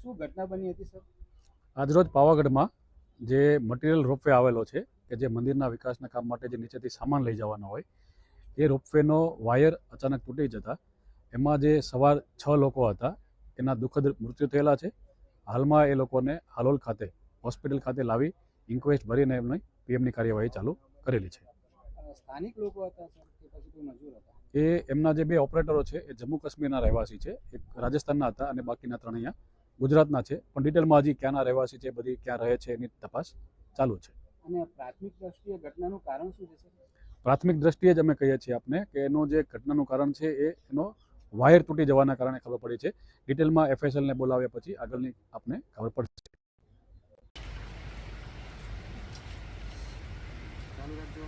શું ઘટના બની હતી સર? આજરોજ પાવાગઢમાં જે મટીરિયલ રોપવે આવેલો છે કે જે મંદિરના વિકાસના કામ માટે જે નીચેથી સામાન લઈ જવાનો હોય એ રોપવેનો વાયર અચાનક તૂટી જતા એમાં જે સવાર છ લોકો હતા એના દુઃખદ મૃત્યુ થયેલા છે. હાલમાં એ લોકોને હાલોલ ખાતે હોસ્પિટલ ખાતે લાવી ઇન્ક્વેસ્ટ ભરીને એમની પીએમની કાર્યવાહી ચાલુ કરેલી છે. સ્થાનિક લોકો હતા? એ એમના જે બે ઓપરેટરો છે એ જમ્મુ કાશ્મીરના રહેવાસી છે એક રાજસ્થાનના હતા અને બાકીના ત્રણ અહીંયા ગુજરાતના છે પણ ડિટેલમાં હજી ક્યાંના રહેવાસી છે બધી ક્યાં રહે છે એની તપાસ ચાલુ છે. અને પ્રાથમિક દ્રષ્ટિએ ઘટનાનું કારણ શું છે પ્રાથમિક દ્રષ્ટિએ જ અમે કહીએ છીએ આપને કે એનો જે ઘટનાનું કારણ છે એ એનો વાયર તૂટી જવાના કારણે ખબર પડી છે. ડિટેલમાં એફએસએલને બોલાવ્યા પછી આગળની આપને ખબર પડશે ચાલુ રાખજો